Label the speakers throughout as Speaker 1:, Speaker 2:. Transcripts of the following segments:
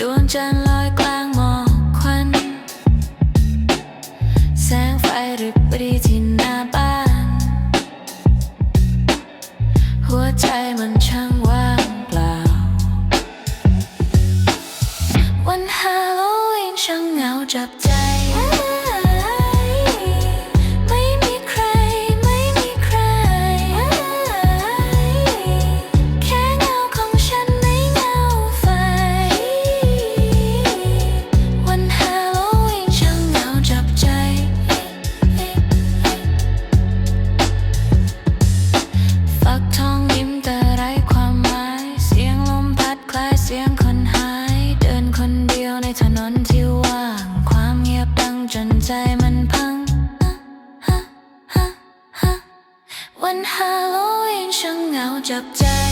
Speaker 1: ดวงจันทร์ลอยกลางหมอกควันแสงไฟริบรีที่หน้าบ้าน หัวใจมันช่างว่างเปล่า วันฮาโลวีนช่างเหงาจับใจ นถนที่ว่าง ความเงียบดังจนใจมันพัง วันฮาโลวีนช่างเหงาจับใจ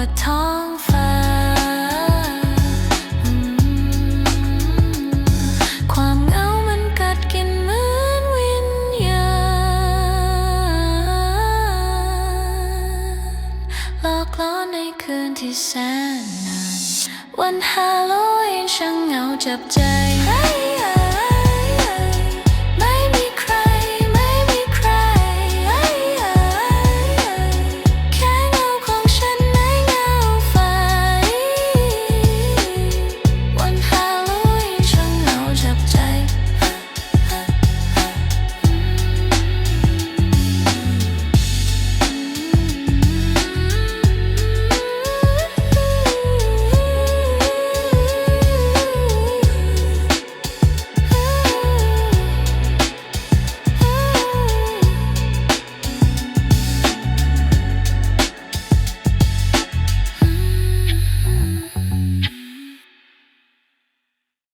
Speaker 1: ว่าท้องฟ้า ความเหงามันกัดกินเหมือนวิญญาณหลอกล่อในคืนที่แสนนาน วันฮาโลวีนช่างเหงาจับใจ